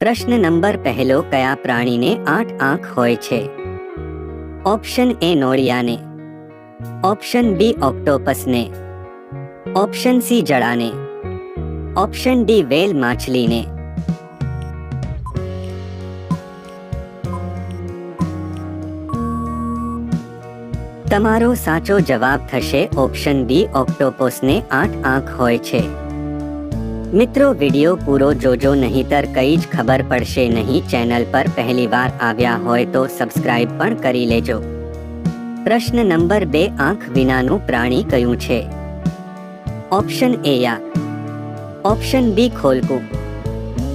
પ્રશ્ન નંબર પહેલો, કયા પ્રાણીને આઠ આંખ હોય છે? ઓપ્શન એ નોળિયાને. ઓપ્શન બી ઓક્ટોપસને. ઓપ્શન સી જળાને ઓપ્શન ડી વેલ માછલીને. તમારો સાચો જવાબ થશે ઓપ્શન બી ઓક્ટોપસને આઠ આંખ હોય છે. મિત્રો વિડિયો પૂરો જોજો, નહીતર કઈ જ ખબર પડશે નહીં. ચેનલ પર પહેલીવાર આવ્યા હોય તો સબસ્ક્રાઇબ પણ કરી લેજો. પ્રશ્ન નંબર બે, આંખ વિનાનું પ્રાણી કયું છે? Option A yak option B ખોલકું.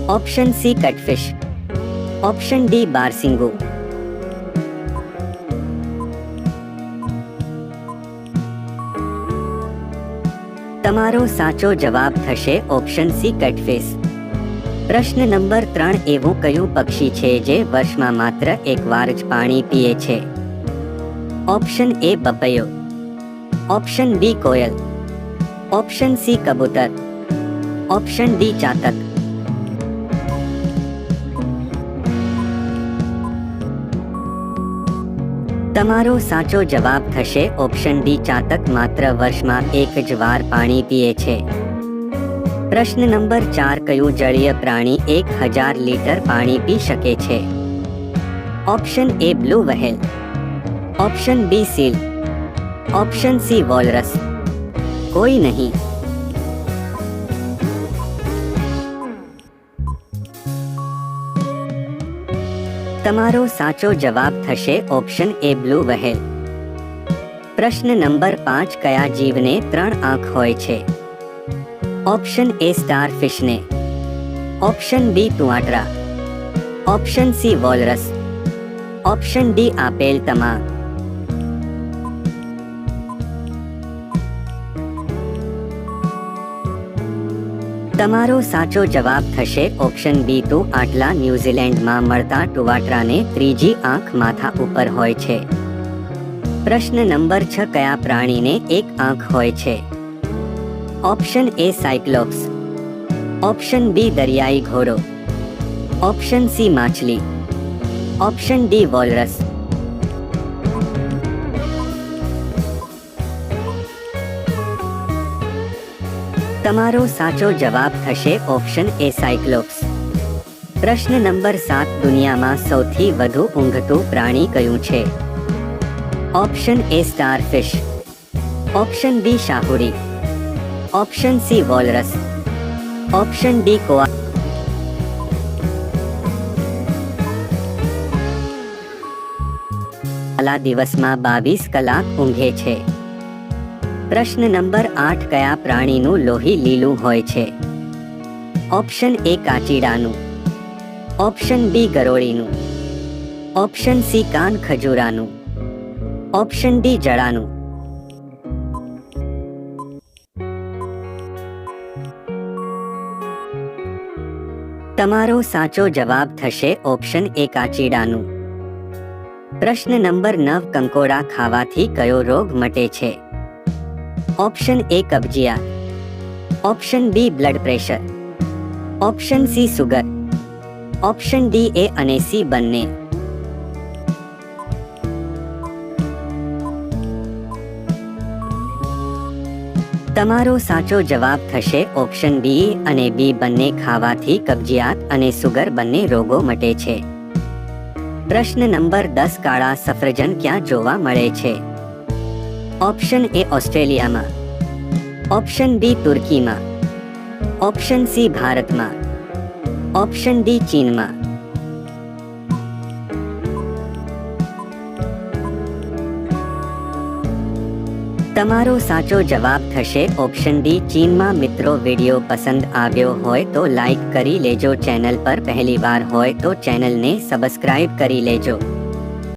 Option C cuttlefish option D બારસિંગુ. તમારો સાચો જવાબ થશે ઓપ્શન સી કટફિશ. પ્રશ્ન નંબર ત્રણ એવું કયું પક્ષી છે જે વર્ષમાં માત્ર એકવાર જ પાણી પીએ છે? ઓપ્શન એ બપૈયો ઓપ્શન બી કોયલ. ઓપ્શન સી કબૂતર. ઓપ્શન ડી ચાતક. તમારો સાચો જવાબ થશે. ઓપ્શન ડી ચાતક માત્ર વર્ષમાં એક જ વાર પાણી પીએ છે. પ્રશ્ન નંબર ચાર, કયું જળીય પ્રાણી એક હજાર લીટર પાણી પી શકે છે? Option A blue whale. Option B seal. Option C walrus. કોઈ નહીં. તમારો સાચો જવાબ થશે ઓપ્શન એ બ્લુ વહેલ. પ્રશ્ન નંબર પાંચ, કયા જીવને ત્રણ આંખ હોય છે? Option A star ફિશને option B tuatara option C walrus. Option D આપેલ તમામ. તમારો સાચો જવાબ થશે ઓપ્શન બી તો આટલા ન્યૂઝીલેન્ડમાં મળતા ટુવાટરાને ત્રીજી આંખ માથા ઉપર હોય છે. પ્રશ્ન નંબર છ, કયા પ્રાણીને એક આંખ હોય છે? ઓપ્શન એ સાયક્લોપ્સ. ઓપ્શન બી દરિયાઈ ઘોડો. ઓપ્શન સી માછલી. Option D walrus. તમારો સાચો જવાબ થશે ઓપ્શન એ સાયક્લોપ્સ. પ્રશ્ન નંબર સાત, દુનિયામાં સૌથી વધુ ઊંઘતું પ્રાણી કયું છે? Option A starfish. Option B શાહુડી. Option C walrus. Option D કોઆ દિવસમાં બાવીસ કલાક ઊંઘે છે. પ્રશ્ન નંબર આઠ કયા પ્રાણીનું લોહી લીલું હોય છે? ઓપ્શન એ કાચીડાનું. ઓપ્શન બી ગરોળીનું. ઓપ્શન સી કાન ખજૂરાનું. ઓપ્શન ડી જળાનું તમારો સાચો જવાબ થશે ઓપ્શન એ કાચીડાનું. પ્રશ્ન નંબર નવ કંકોડા ખાવાથી કયો રોગ મટે છે? ઓપ્શન એ કબજિયાત option B blood pressure option C sugar option D A અને સી બંને તમારો સાચો જવાબ થશે ઓપ્શન બી અને બી બંને ખાવાથી કબજિયાત અને સુગર બંને રોગો મટે છે પ્રશ્ન નંબર દસ કાળા સફરજન ક્યાં જોવા મળે છે ઓપ્શન એ ઓસ્ટ્રેલિયામાં ઓપ્શન બી તુર્કીમાં ઓપ્શન સી ભારતમાં ઓપ્શન ડી ચીનમાં તમારો સાચો જવાબ થશે ઓપ્શન ડી ચીનમાં મિત્રો વીડિયો પસંદ આવ્યો હોય તો લાઈક કરી લેજો. ચેનલ પર પહેલી વાર હોય તો ચેનલને સબસ્ક્રાઇબ કરી લેજો.